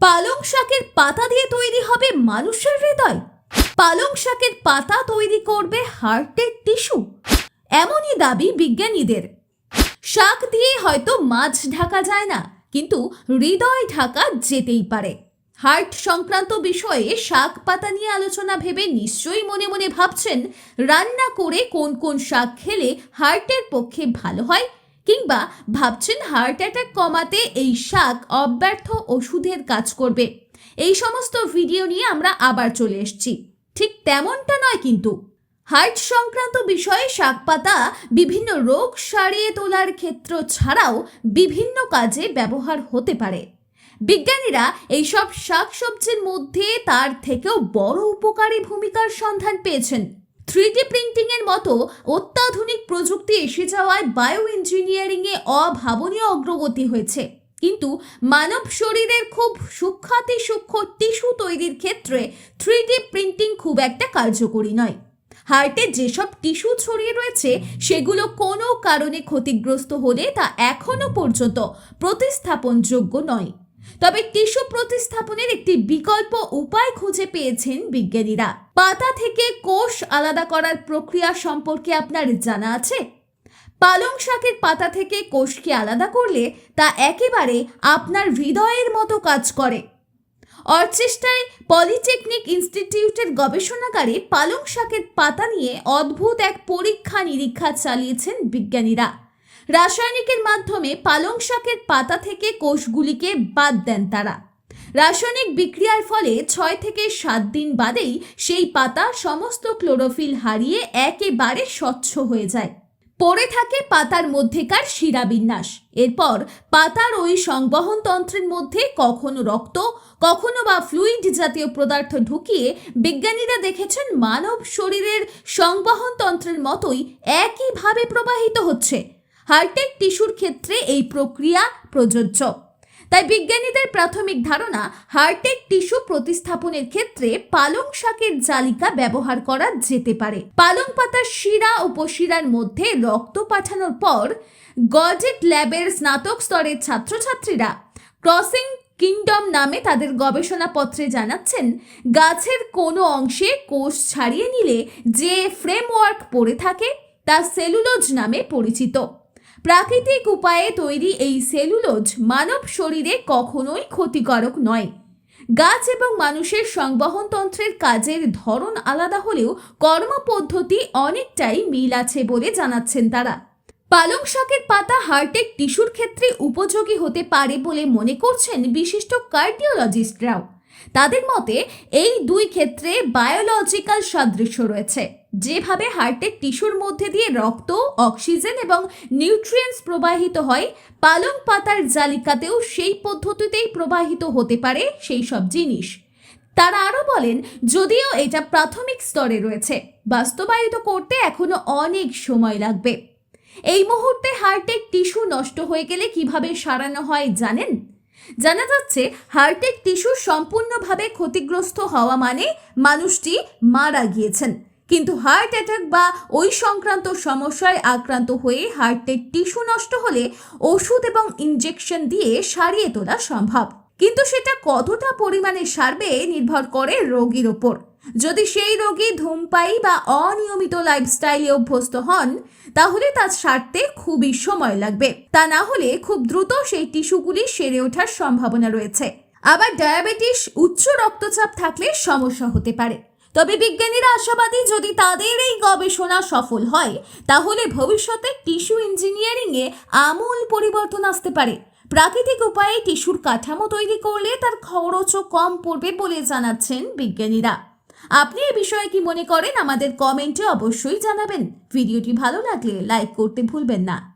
পালং শাকের পাতা দিয়ে তৈরি হবে মানুষের হৃদয়। পালং শাকের পাতা তৈরি করবে হার্টের টিস্যু। এমনই দাবি বিজ্ঞানীদের। শাক দিয়ে হয়তো মাছ ঢাকা যায় না, কিন্তু হৃদয় ঢাকা যেতেই পারে। হার্ট সংক্রান্ত বিষয়ে শাক পাতা নিয়ে আলোচনা ভেবে নিশ্চয়ই মনে মনে ভাবছেন, রান্না করে কোন কোন শাক খেলে হার্টের পক্ষে ভালো হয় কিংবা ভাবছেন হার্ট অ্যাটাক কমাতে এই শাক অব্যর্থ ওষুধের কাজ করবে। এই সমস্ত ভিডিও নিয়ে আমরা আবার চলে এসেছি। ঠিক তেমনটা নয় কিন্তু। হার্ট সংক্রান্ত বিষয়ে শাক পাতা বিভিন্ন রোগ সারিয়ে তোলার ক্ষেত্র ছাড়াও বিভিন্ন কাজে ব্যবহার হতে পারে। বিজ্ঞানীরা এইসব শাকসবজির মধ্যে তার থেকেও বড় উপকারী ভূমিকার সন্ধান পেয়েছেন। থ্রি প্রিন্টিংয়ের মতো অত্যাধুনিক প্রযুক্তি এসে যাওয়ায় বায়ো ইঞ্জিনিয়ারিংয়ে অভাবনীয় অগ্রগতি হয়েছে। কিন্তু মানব শরীরের খুব সূক্ষাতি সূক্ষ্ম টিস্যু তৈরির ক্ষেত্রে থ্রি প্রিন্টিং খুব একটা কার্যকরী নয়। হার্টে যেসব টিস্যু ছড়িয়ে রয়েছে, সেগুলো কোনো কারণে ক্ষতিগ্রস্ত হলে তা এখনও পর্যন্ত প্রতিস্থাপনযোগ্য নয়। তবে টিস্যু প্রতিস্থাপনের একটি বিকল্প উপায় খুঁজে পেয়েছেন বিজ্ঞানীরা। পাতা থেকে কোষ আলাদা করার প্রক্রিয়া সম্পর্কে আপনার জানা আছে? পালং শাকের পাতা থেকে কোষকে আলাদা করলে তা একেবারে আপনার হৃদয়ের মতো কাজ করে। অর্চেস্টায় পলিটেকনিক ইনস্টিটিউটের গবেষণাগারে পালং শাকের পাতা নিয়ে অদ্ভুত এক পরীক্ষা নিরীক্ষা চালিয়েছেন বিজ্ঞানীরা। রাসায়নিকের মাধ্যমে পালং শাকের পাতা থেকে কোষগুলিকে বাদ দেন তারা। রাসায়নিক বিক্রিয়ার ফলে ছয় থেকে সাত দিন বাদেই সেই পাতা সমস্ত ক্লোরোফিল হারিয়ে একেবারে স্বচ্ছ হয়ে যায়। পড়ে থাকে পাতার মধ্যেকার শিরাবিন্যাস এরপর পাতার ওই সংবহন তন্ত্রের মধ্যে কখনো রক্ত, কখনো বা ফ্লুইড জাতীয় পদার্থ ঢুকিয়ে বিজ্ঞানীরা দেখেছেন মানব শরীরের সংবহন তন্ত্রের মতোই একইভাবে প্রবাহিত হচ্ছে। হার্টের টিস্যুর ক্ষেত্রে এই প্রক্রিয়া প্রযোজ্য। তাই বিজ্ঞানীদের প্রাথমিক ধারণা হার্টের টিস্যু প্রতিস্থাপনের ক্ষেত্রে পালং শাকের জালিকা ব্যবহার করা যেতে পারে। পালং পাতার শিরা উপশিরার মধ্যে রক্ত পাঠানোর পর গজেট ল্যাবের স্নাতক স্তরের ছাত্রছাত্রীরা ক্রসিং কিংডম নামে তাদের গবেষণাপত্রে জানাচ্ছেন, গাছের কোনো অংশে কোষ ছাড়িয়ে নিলে যে ফ্রেমওয়ার্ক পড়ে থাকে তা সেলুলোজ নামে পরিচিত। প্রাকৃতিক উপায়ে তৈরি এই সেলুলোজ মানব শরীরে কখনোই ক্ষতিকারক নয়। গাছ এবং মানুষের সংবহনতন্ত্রের কাজের ধরন আলাদা হলেও কর্মপদ্ধতি অনেকটাই মিল আছে বলে জানাচ্ছেন তারা। পালং শাকের পাতা হার্টের টিস্যুর ক্ষেত্রে উপযোগী হতে পারে বলে মনে করছেন বিশিষ্ট কার্ডিওলজিস্টরাও। তাদের মতে এই দুই ক্ষেত্রে বায়োলজিক্যাল সাদৃশ্য রয়েছে। যেভাবে হার্টের টিস্যুর মধ্যে দিয়ে রক্ত অক্সিজেন এবং নিউট্রিয়েন্টস প্রবাহিত হয়, পালং পাতার জালিকাতেও সেই পদ্ধতিতেই প্রবাহিত হতে পারে সেই সব জিনিস। তারা আরও বলেন, যদিও এটা প্রাথমিক স্তরে রয়েছে, বাস্তবায়িত করতে এখনও অনেক সময় লাগবে। এই মুহূর্তে হার্টের টিস্যু নষ্ট হয়ে গেলে কীভাবে সারানো হয় জানেন? জানা যাচ্ছে, হার্টের টিস্যু সম্পূর্ণভাবে ক্ষতিগ্রস্ত হওয়া মানে মানুষটি মারা গিয়েছেন। কিন্তু হার্ট অ্যাটাক বা ওই সংক্রান্ত সমস্যায় আক্রান্ত হয়ে হার্টের টিস্যু নষ্ট হলে ওষুধ এবং ইনজেকশন দিয়ে সারিয়ে তোলা সম্ভব। কিন্তু সেটা কতটা পরিমাণে সারবে নির্ভর করে রোগীর ওপর। যদি সেই রোগী ধূমপায়ী বা অনিয়মিত লাইফস্টাইলে অভ্যস্ত হন, তাহলে তা সারতে খুবই সময় লাগবে। তা না হলে খুব দ্রুত সেই টিস্যুগুলি সেরে ওঠার সম্ভাবনা রয়েছে। আবার ডায়াবেটিস উচ্চ রক্তচাপ থাকলে সমস্যা হতে পারে। তবে বিজ্ঞানীরা আশাবাদী যদি তাদের এই গবেষণা সফল হয়, তাহলে ভবিষ্যতে টিস্যু ইঞ্জিনিয়ারিংয়ে আমূল পরিবর্তন আসতে পারে। প্রাকৃতিক উপায়ে টিস্যুর কাঠামো তৈরি করলে তার খরচও কম পড়বে বলে জানাচ্ছেন বিজ্ঞানীরা। আপনি এ বিষয়ে কি মনে করেন আমাদের কমেন্টে অবশ্যই জানাবেন। ভিডিওটি ভালো লাগলে লাইক করতে ভুলবেন না।